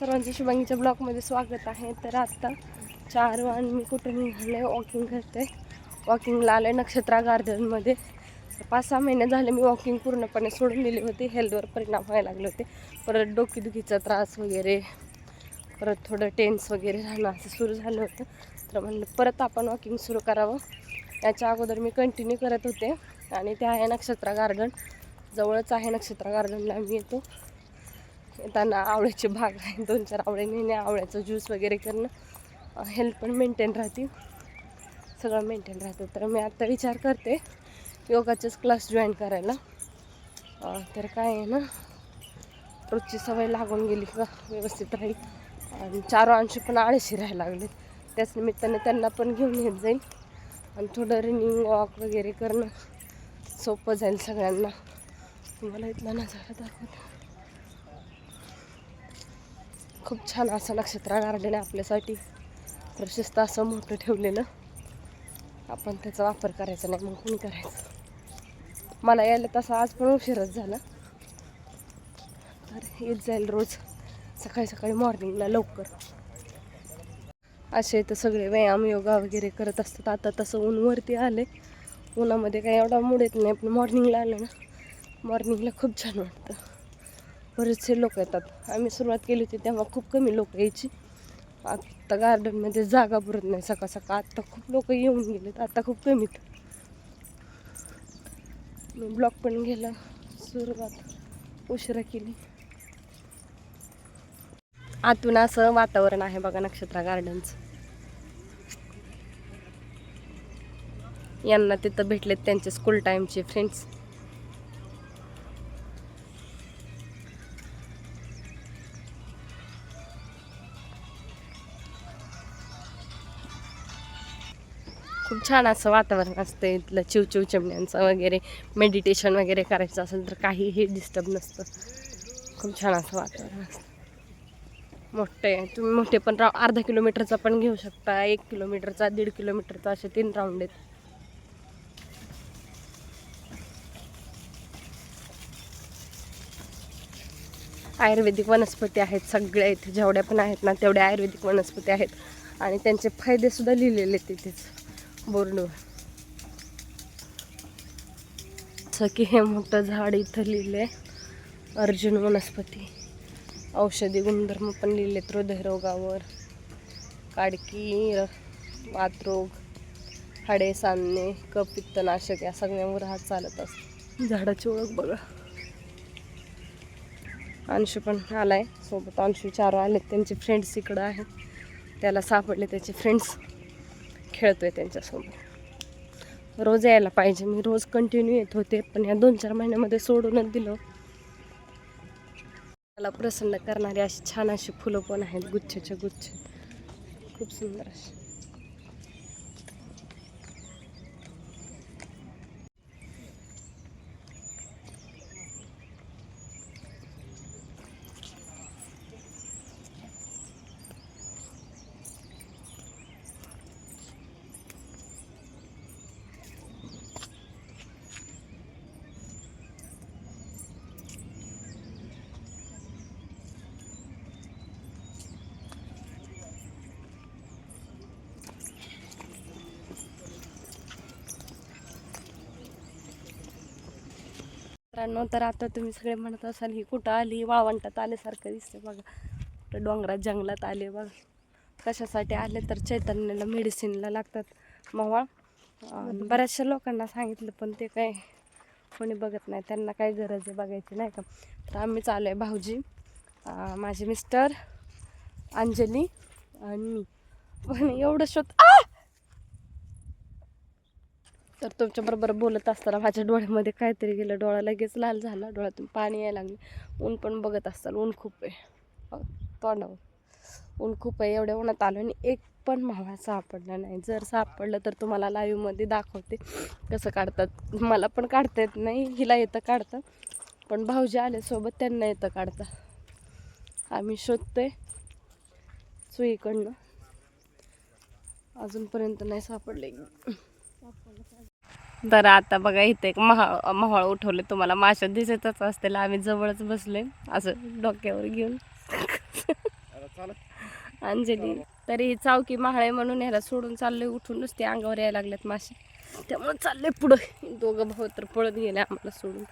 सर्वांचं शुभांगीच्या ब्लॉगमध्ये स्वागत आहे. तर आत्ता चार वाण मी कुठे निघाले? वॉकिंग करते. वॉकिंगला आले नक्षत्रा गार्डनमध्ये. पाच सहा महिने झाले मी वॉकिंग पूर्णपणे सोडून दिली होती. हेल्थवर परिणाम व्हायला लागले होते. परत डोकेदुखीचा त्रास वगैरे परत थोडं टेन्स वगैरे राहणं असं सुरू झालं होतं. तर म्हणलं परत आपण वॉकिंग सुरू करावं. याच्या अगोदर मी कंटिन्यू करत होते. आणि ते आहे नक्षत्रा गार्डन. जवळच आहे नक्षत्रा गार्डनला मी येतो. येताना आवळ्याचे भाग आहे दोन चार आवळे नेणे आवळ्याचं ज्यूस वगैरे करणं. हेल्थ पण मेंटेन राहते. सगळं मेंटेन राहतं. तर मी आता विचार करते योगाचेच क्लास जॉईन करायला. तर काय आहे ना रोजची सवय लागून गेली का व्यवस्थित राहील. आणि चार अंशी पण आळशी राहायला लागले. त्याच निमित्ताने त्यांना पण घेऊन येत जाईल. आणि थोडं रनिंग वॉक वगैरे करणं सोपं जाईल सगळ्यांना. तुम्हाला इथला नजारा दाखवतो. खूप छान असं नक्षत्र गार्डन आहे आपल्यासाठी. प्रशस्त असं मोठं ठेवलेलं. आपण त्याचा वापर करायचा नाही मग कोणी करायचं? मला यायला तसा आज पण उशीरच झाला. तर येत जाईल रोज. सकाळी सकाळी मॉर्निंगला लवकर. असे तर सगळे व्यायाम योगा वगैरे करत असतात. आता तसं ऊनवरती आले उन्हामध्ये काही एवढा मूड येत नाही पण मॉर्निंगला आलं ना मॉर्निंगला खूप छान वाटतं. बरेचसे लोक येतात. आम्ही सुरुवात केली होती तेव्हा खूप कमी लोक यायची. आत्ता गार्डनमध्ये जागा पुरत नाही सकाळ सकाळ. आत्ता खूप लोक येऊन गेलेत. आत्ता खूप कमीत मी ब्लॉक पण गेला सुरुवात उशिरा केली. आतून असं वातावरण आहे बघा नक्षत्रा गार्डनचं यांना तिथं भेटलेत त्यांचे स्कूल टाईमचे फ्रेंड्स खूप छान असं वातावरण असतं इथलं चिवचिव चिमण्यांचं वगैरे मेडिटेशन वगैरे करायचं असेल तर काहीही डिस्टर्ब नसतं. खूप छान असं वातावरण असतं. मोठे आहे. तुम्ही मोठे पण राव अर्धा किलोमीटरचा पण घेऊ शकता. एक किलोमीटरचा दीड किलोमीटरचा असे तीन राऊंड आहेत. आयुर्वेदिक वनस्पती आहेत सगळ्या इथे. जेवढ्या पण आहेत ना तेवढ्या आयुर्वेदिक वनस्पती आहेत. आणि त्यांचे फायदेसुद्धा लिहिलेले आहेत तिथेच. बोर्डवर. जसं की हे मोठं झाड इथं लिहिलंय. अर्जुन वनस्पती. औषधी गुणधर्म पण लिहिलेत हृदयरोगावर. काडकी वातरोग हाडे सांधणे कप पित्तनाशक या सगळ्यांवर हात चालत असतो. झाडाची ओळख बघा. अंशू पण आलाय. सोबत अंशू चार आलेत. त्यांचे फ्रेंड्स इकडं आहेत. त्याला सापडले त्याचे फ्रेंड्स खेळतो आहे त्यांच्यासोबत. रोज यायला पाहिजे. मी रोज कंटिन्यू येत होते पण या दोन चार महिन्यामध्ये सोडूनच दिलं. मला प्रसन्न करणारी अशी छान अशी फुलं पण आहेत गुच्छाच्या गुच्छ खूप सुंदर अशी. मित्रांनो तर आता तुम्ही सगळे म्हणत असाल ही कुठं आली? वाळवंटात आल्यासारखं दिसते बघा. कुठं डोंगरात जंगलात आले बघा. कशासाठी आले? तर चैतन्याला मेडिसिनला लागतात. मावळ बऱ्याचशा लोकांना सांगितलं पण ते काय कोणी बघत नाही. त्यांना काय गरज आहे बघायची नाही का? तर आम्ही चालू आहे भाऊजी माझे मिस्टर अंजली आणि मी. पण एवढं शोध आ! तर तुमच्याबरोबर बोलत असताना माझ्या डोळ्यामध्ये काहीतरी गेलं. डोळा लगेच लाल झाला. डोळ्यातून पाणी यायला लागले. ऊन पण बघत असताल ऊन खूप आहे. तोंडावर. ऊन खूप आहे. एवढ्या उन्हात आलो आणि एक पण मावा सापडला नाही. जर सापडलं तर तुम्हाला लाईव्हमध्ये दाखवते. कसं काढतात. मला पण काढता येत नाही. हिला येतं काढतं. पण भाऊजी आले सोबत त्यांना येतं काढता. आम्ही शोधतोय सुईकडनं अजूनपर्यंत नाही सापडले. तर आता बघा इथे एक महा महाळ उठवले. तुम्हाला माशा दिसतच असतील. आम्ही जवळच बसले असं डोक्यावर घेऊन. अंजली तरी चावकी महाळे म्हणून ह्याला सोडून चालले उठून. नुसते अंगावर यायला लागल्यात मासे त्यामुळे चालले पुढं. दोघं भाऊ तर पळत गेले आम्हाला सोडून.